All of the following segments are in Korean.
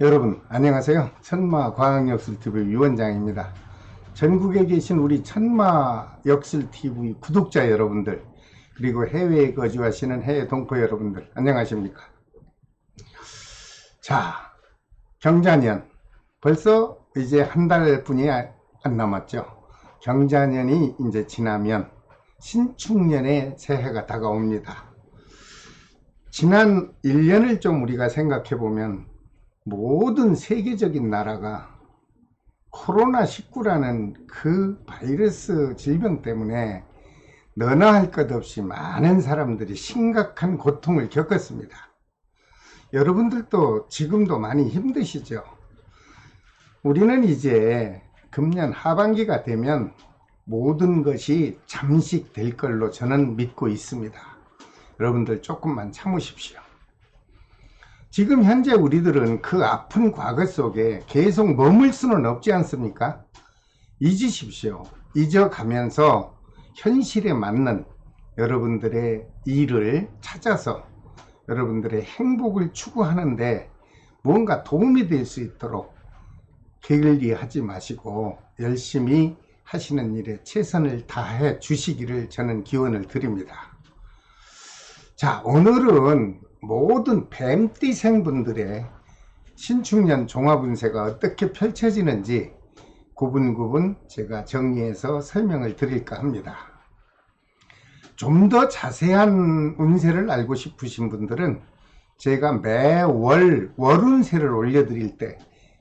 여러분 안녕하세요. 천마과학역술TV 위원장입니다. 전국에 계신 우리 천마역술TV 구독자 여러분들 그리고 해외에 거주하시는 해외 동포 여러분들 안녕하십니까? 자 경자년. 벌써 이제 한 달 뿐이 안 남았죠. 경자년이 이제 지나면 신축년의 새해가 다가옵니다. 지난 1년을 좀 우리가 생각해 보면 모든 세계적인 나라가 코로나19라는 그 바이러스 질병 때문에 너나 할 것 없이 많은 사람들이 심각한 고통을 겪었습니다. 여러분들도 지금도 많이 힘드시죠? 우리는 이제 금년 하반기가 되면 모든 것이 잠식 될 걸로 저는 믿고 있습니다. 여러분들 조금만 참으십시오. 지금 현재 우리들은 그 아픈 과거 속에 계속 머물 수는 없지 않습니까? 잊으십시오. 잊어가면서 현실에 맞는 여러분들의 일을 찾아서 여러분들의 행복을 추구하는데 무언가 도움이 될 수 있도록 게을리하지 마시고 열심히 하시는 일에 최선을 다해 주시기를 저는 기원을 드립니다. 자, 오늘은 모든 뱀띠 생분들의 신축년 종합운세가 어떻게 펼쳐지는지 구분구분 제가 정리해서 설명을 드릴까 합니다. 좀 더 자세한 운세를 알고 싶으신 분들은 제가 매월 월운세를 올려드릴 때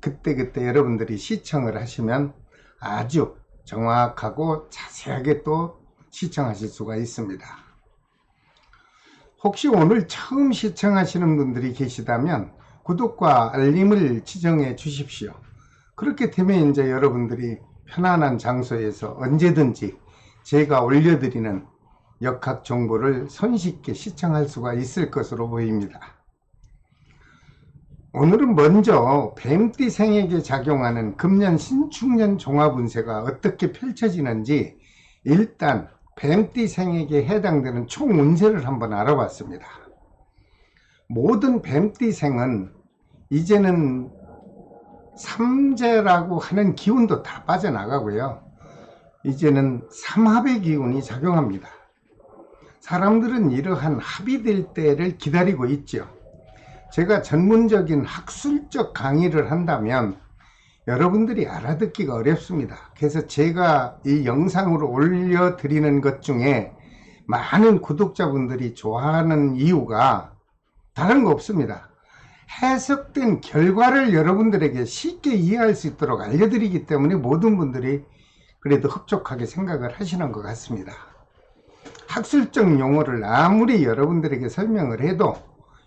그때그때 여러분들이 시청을 하시면 아주 정확하고 자세하게 또 시청하실 수가 있습니다. 혹시 오늘 처음 시청하시는 분들이 계시다면 구독과 알림을 지정해 주십시오. 그렇게 되면 이제 여러분들이 편안한 장소에서 언제든지 제가 올려드리는 역학 정보를 손쉽게 시청할 수가 있을 것으로 보입니다. 오늘은 먼저 뱀띠 생에게 작용하는 금년 신축년 종합운세가 어떻게 펼쳐지는지 일단 뱀띠생에게 해당되는 총 운세를 한번 알아봤습니다. 모든 뱀띠생은 이제는 삼재라고 하는 기운도 다 빠져나가고요. 이제는 삼합의 기운이 작용합니다. 사람들은 이러한 합이 될 때를 기다리고 있죠. 제가 전문적인 학술적 강의를 한다면 여러분들이 알아듣기가 어렵습니다. 그래서 제가 이 영상으로 올려드리는 것 중에 많은 구독자분들이 좋아하는 이유가 다른 거 없습니다. 해석된 결과를 여러분들에게 쉽게 이해할 수 있도록 알려드리기 때문에 모든 분들이 그래도 흡족하게 생각을 하시는 것 같습니다. 학술적 용어를 아무리 여러분들에게 설명을 해도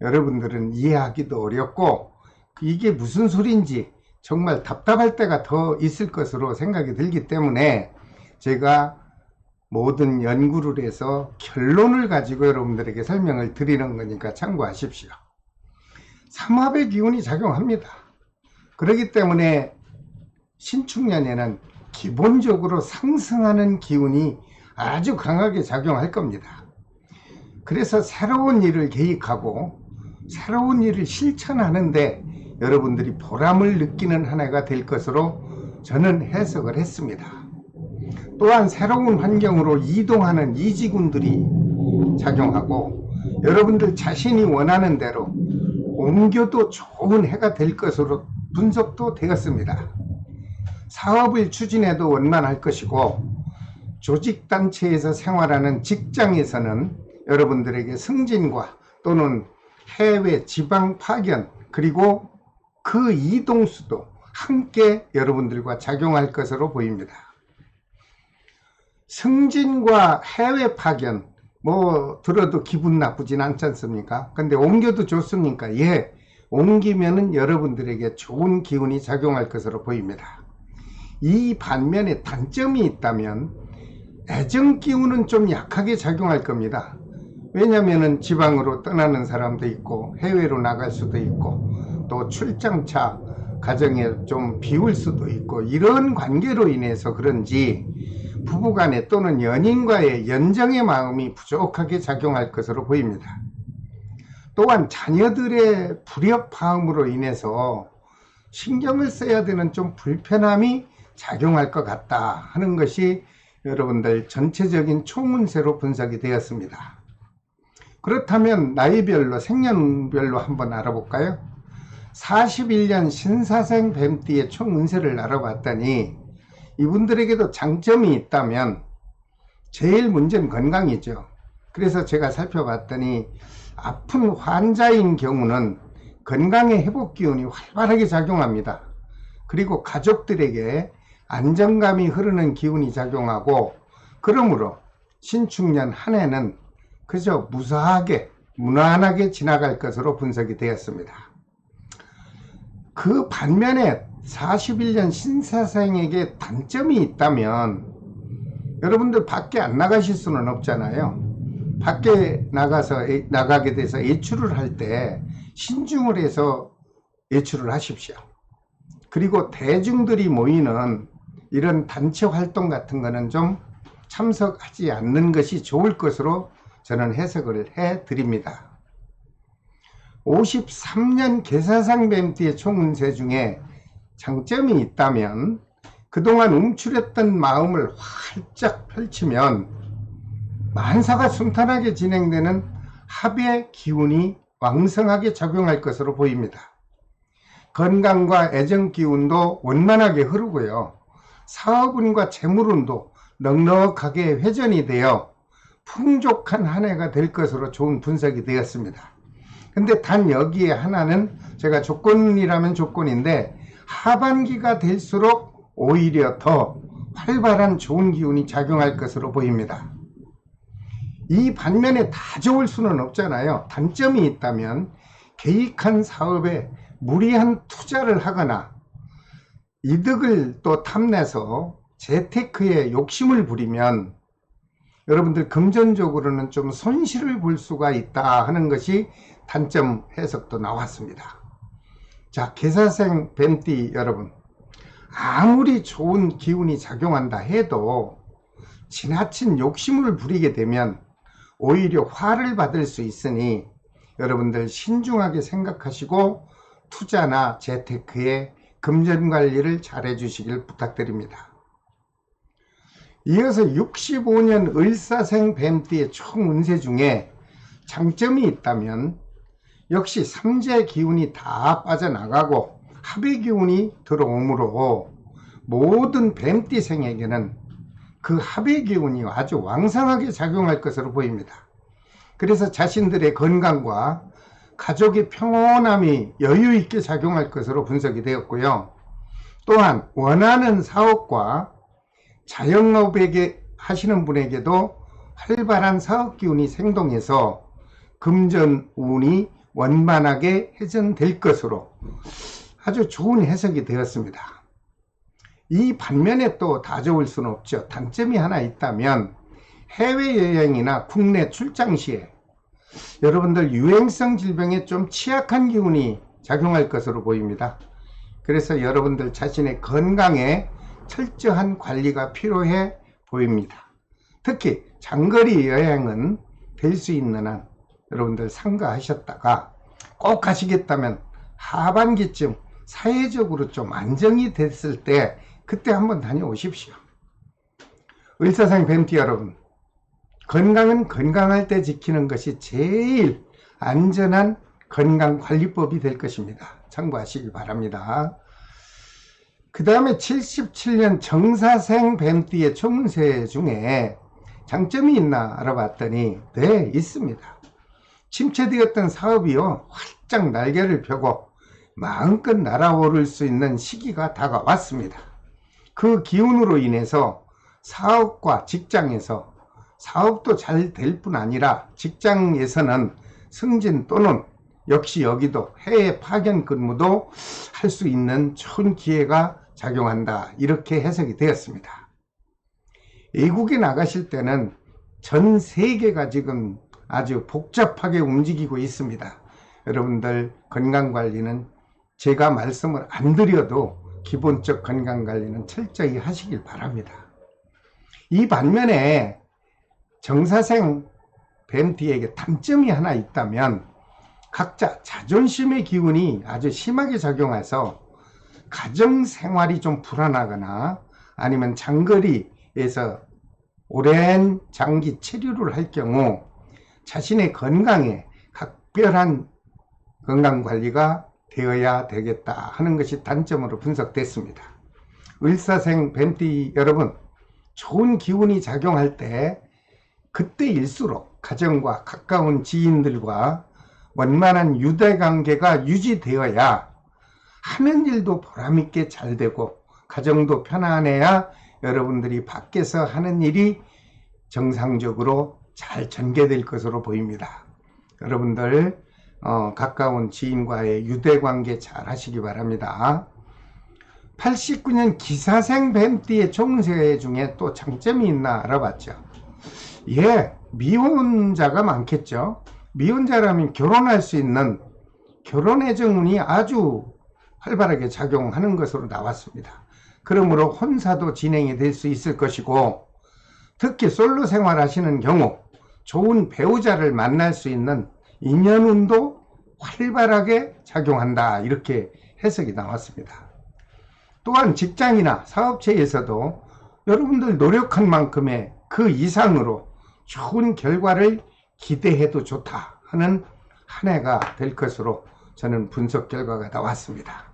여러분들은 이해하기도 어렵고 이게 무슨 소리인지 정말 답답할 때가 더 있을 것으로 생각이 들기 때문에 제가 모든 연구를 해서 결론을 가지고 여러분들에게 설명을 드리는 거니까 참고하십시오. 삼합의 기운이 작용합니다. 그렇기 때문에 신축년에는 기본적으로 상승하는 기운이 아주 강하게 작용할 겁니다. 그래서 새로운 일을 계획하고 새로운 일을 실천하는데 여러분들이 보람을 느끼는 한 해가 될 것으로 저는 해석을 했습니다. 또한 새로운 환경으로 이동하는 이지군들이 작용하고 여러분들 자신이 원하는 대로 옮겨도 좋은 해가 될 것으로 분석도 되었습니다. 사업을 추진해도 원만할 것이고 조직단체에서 생활하는 직장에서는 여러분들에게 승진과 또는 해외 지방 파견 그리고 그 이동수도 함께 여러분들과 작용할 것으로 보입니다. 승진과 해외 파견 뭐 들어도 기분 나쁘진 않지 않습니까? 근데 옮겨도 좋습니까? 예. 옮기면은 여러분들에게 좋은 기운이 작용할 것으로 보입니다. 이 반면에 단점이 있다면 애정 기운은 좀 약하게 작용할 겁니다. 왜냐면은 지방으로 떠나는 사람도 있고 해외로 나갈 수도 있고 또 출장차 가정에 좀 비울 수도 있고 이런 관계로 인해서 그런지 부부간에 또는 연인과의 연정의 마음이 부족하게 작용할 것으로 보입니다. 또한 자녀들의 불협화음으로 인해서 신경을 써야 되는 좀 불편함이 작용할 것 같다 하는 것이 여러분들 전체적인 총운세로 분석이 되었습니다. 그렇다면 나이별로 생년별로 한번 알아볼까요? 41년 신사생 뱀띠의 총운세를 알아봤더니 이분들에게도 장점이 있다면 제일 문제는 건강이죠. 그래서 제가 살펴봤더니 아픈 환자인 경우는 건강의 회복 기운이 활발하게 작용합니다. 그리고 가족들에게 안정감이 흐르는 기운이 작용하고 그러므로 신축년 한 해는 그저 무사하게 무난하게 지나갈 것으로 분석이 되었습니다. 그 반면에 41년 신사생에게 단점이 있다면 여러분들 밖에 안 나가실 수는 없잖아요. 밖에 나가서 나가게 돼서 외출을 할 때 신중을 해서 외출을 하십시오. 그리고 대중들이 모이는 이런 단체 활동 같은 거는 좀 참석하지 않는 것이 좋을 것으로 저는 해석을 해 드립니다. 53년 계사상 뱀띠의 총운세 중에 장점이 있다면 그동안 움츠렸던 마음을 활짝 펼치면 만사가 순탄하게 진행되는 합의 기운이 왕성하게 작용할 것으로 보입니다. 건강과 애정 기운도 원만하게 흐르고요. 사업운과 재물운도 넉넉하게 회전이 되어 풍족한 한 해가 될 것으로 좋은 분석이 되었습니다. 근데 단 여기에 하나는 제가 조건이라면 조건인데 하반기가 될수록 오히려 더 활발한 좋은 기운이 작용할 것으로 보입니다. 이 반면에 다 좋을 수는 없잖아요. 단점이 있다면 계획한 사업에 무리한 투자를 하거나 이득을 또 탐내서 재테크에 욕심을 부리면 여러분들 금전적으로는 좀 손실을 볼 수가 있다 하는 것이 단점 해석도 나왔습니다. 자, 계사생 뱀띠 여러분. 아무리 좋은 기운이 작용한다 해도 지나친 욕심을 부리게 되면 오히려 화를 받을 수 있으니 여러분들 신중하게 생각하시고 투자나 재테크에 금전 관리를 잘 해주시길 부탁드립니다. 이어서 65년 을사생 뱀띠의 총 운세 중에 장점이 있다면 역시 삼재 기운이 다 빠져나가고 합의 기운이 들어오므로 모든 뱀띠생에게는 그 합의 기운이 아주 왕성하게 작용할 것으로 보입니다. 그래서 자신들의 건강과 가족의 평온함이 여유 있게 작용할 것으로 분석이 되었고요. 또한 원하는 사업과 자영업에게 하시는 분에게도 활발한 사업 기운이 생동해서 금전 운이 원만하게 회전될 것으로 아주 좋은 해석이 되었습니다. 이 반면에 또 다 좋을 수는 없죠. 단점이 하나 있다면 해외여행이나 국내 출장 시에 여러분들 유행성 질병에 좀 취약한 기운이 작용할 것으로 보입니다. 그래서 여러분들 자신의 건강에 철저한 관리가 필요해 보입니다. 특히 장거리 여행은 될 수 있는 한 여러분들 상가하셨다가 꼭 가시겠다면 하반기쯤 사회적으로 좀 안정이 됐을 때 그때 한번 다녀오십시오. 의사상 뱀띠 여러분, 건강은 건강할 때 지키는 것이 제일 안전한 건강관리법이 될 것입니다. 참고하시기 바랍니다. 그 다음에 77년 정사생 뱀띠의 총세 중에 장점이 있나 알아봤더니 네 있습니다. 침체되었던 사업이요 활짝 날개를 펴고 마음껏 날아오를 수 있는 시기가 다가왔습니다. 그 기운으로 인해서 사업과 직장에서 사업도 잘 될 뿐 아니라 직장에서는 승진 또는 역시 여기도 해외 파견 근무도 할 수 있는 좋은 기회가 작용한다. 이렇게 해석이 되었습니다. 외국에 나가실 때는 전 세계가 지금 아주 복잡하게 움직이고 있습니다. 여러분들 건강 관리는 제가 말씀을 안 드려도 기본적 건강 관리는 철저히 하시길 바랍니다. 이 반면에 정사생 뱀띠에게 단점이 하나 있다면 각자 자존심의 기운이 아주 심하게 작용해서 가정 생활이 좀 불안하거나 아니면 장거리에서 오랜 장기 체류를 할 경우 자신의 건강에 각별한 건강 관리가 되어야 되겠다 하는 것이 단점으로 분석됐습니다. 을사생 뱀띠 여러분, 좋은 기운이 작용할 때 그때일수록 가정과 가까운 지인들과 원만한 유대 관계가 유지되어야 하는 일도 보람있게 잘 되고 가정도 편안해야 여러분들이 밖에서 하는 일이 정상적으로 잘 전개될 것으로 보입니다. 여러분들 어, 가까운 지인과의 유대 관계 잘 하시기 바랍니다. 89년 기사생 뱀띠의 총세 중에 또 장점이 있나 알아봤죠. 예, 미혼자가 많겠죠. 미혼자라면 결혼할 수 있는 결혼 애정운이 아주 활발하게 작용하는 것으로 나왔습니다. 그러므로 혼사도 진행이 될 수 있을 것이고 특히 솔로 생활하시는 경우 좋은 배우자를 만날 수 있는 인연운도 활발하게 작용한다 이렇게 해석이 나왔습니다. 또한 직장이나 사업체에서도 여러분들 노력한 만큼의 그 이상으로 좋은 결과를 기대해도 좋다 하는 한 해가 될 것으로 저는 분석 결과가 나왔습니다.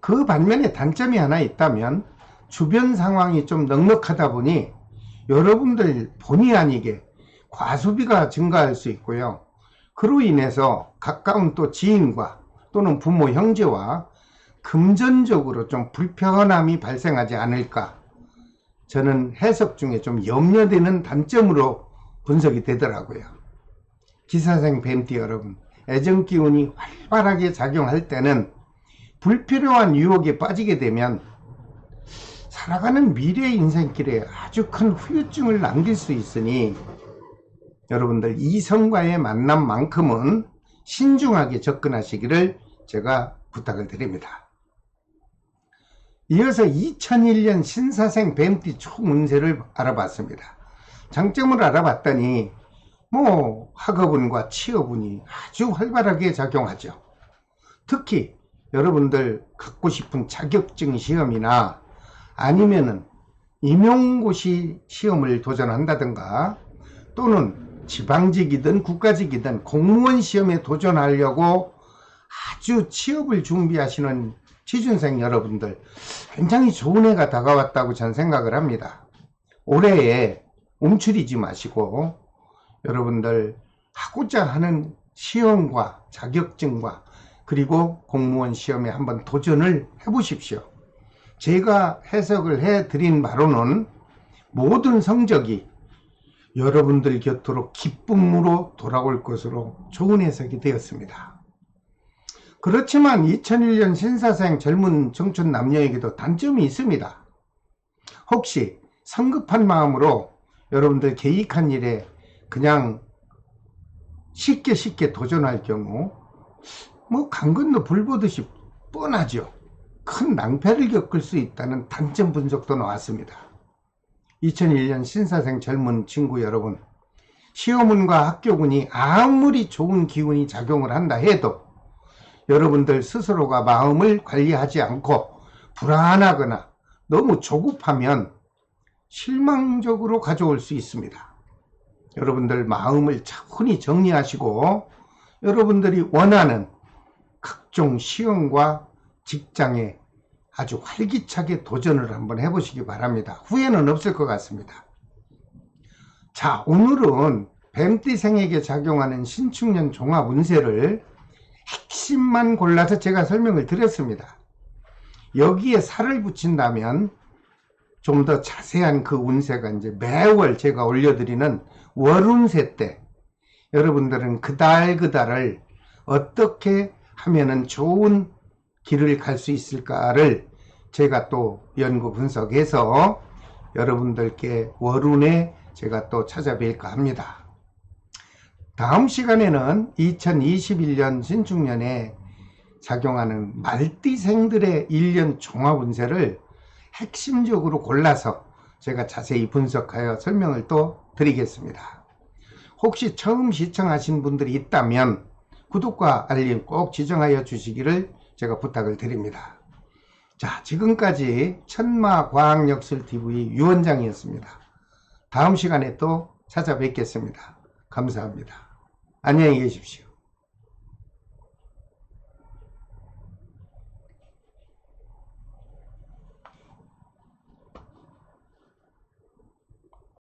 그 반면에 단점이 하나 있다면 주변 상황이 좀 넉넉하다 보니 여러분들 본의 아니게 과소비가 증가할 수 있고요. 그로 인해서 가까운 또 지인과 또는 부모 형제와 금전적으로 좀 불편함이 발생하지 않을까 저는 해석 중에 좀 염려되는 단점으로 분석이 되더라고요. 기사생 뱀띠 여러분, 애정 기운이 활발하게 작용할 때는 불필요한 유혹에 빠지게 되면 살아가는 미래 인생길에 아주 큰 후유증을 남길 수 있으니 여러분들 이성과의 만남만큼은 신중하게 접근하시기를 제가 부탁을 드립니다. 이어서 2001년 신사생 뱀띠 총운세를 알아봤습니다. 장점을 알아봤더니 뭐 학업운과 취업운이 아주 활발하게 작용하죠. 특히 여러분들 갖고 싶은 자격증 시험이나 아니면은 임용고시 시험을 도전한다든가 또는 지방직이든 국가직이든 공무원 시험에 도전하려고 아주 취업을 준비하시는 취준생 여러분들 굉장히 좋은 해가 다가왔다고 저는 생각을 합니다. 올해에 움츠리지 마시고 여러분들 하고자 하는 시험과 자격증과 그리고 공무원 시험에 한번 도전을 해 보십시오. 제가 해석을 해 드린 바로는 모든 성적이 여러분들 곁으로 기쁨으로 돌아올 것으로 좋은 해석이 되었습니다. 그렇지만 2001년 신사생 젊은 청춘 남녀에게도 단점이 있습니다. 혹시 성급한 마음으로 여러분들 계획한 일에 그냥 쉽게 쉽게 도전할 경우 뭐 강 건너 불 보듯이 뻔하죠. 큰 낭패를 겪을 수 있다는 단점 분석도 나왔습니다. 2001년 신사생 젊은 친구 여러분, 시험운과 학교운이 아무리 좋은 기운이 작용을 한다 해도 여러분들 스스로가 마음을 관리하지 않고 불안하거나 너무 조급하면 실망적으로 가져올 수 있습니다. 여러분들 마음을 차분히 정리하시고 여러분들이 원하는 각종 시험과 직장에 아주 활기차게 도전을 한번 해보시기 바랍니다. 후회는 없을 것 같습니다. 자, 오늘은 뱀띠생에게 작용하는 신축년 종합 운세를 핵심만 골라서 제가 설명을 드렸습니다. 여기에 살을 붙인다면 좀 더 자세한 그 운세가 이제 매월 제가 올려드리는 월운세 때 여러분들은 그달 그달을 어떻게 하면은 좋은 길을 갈 수 있을까를 제가 또 연구 분석해서 여러분들께 월운에 제가 또 찾아뵐까 합니다. 다음 시간에는 2021년 신축년에 작용하는 말띠생들의 1년 종합 운세를 핵심적으로 골라서 제가 자세히 분석하여 설명을 또 드리겠습니다. 혹시 처음 시청하신 분들이 있다면 구독과 알림 꼭 지정하여 주시기를 제가 부탁을 드립니다. 자 지금까지 천마과학역설TV 유원장이었습니다. 다음 시간에 또 찾아뵙겠습니다. 감사합니다. 안녕히 계십시오.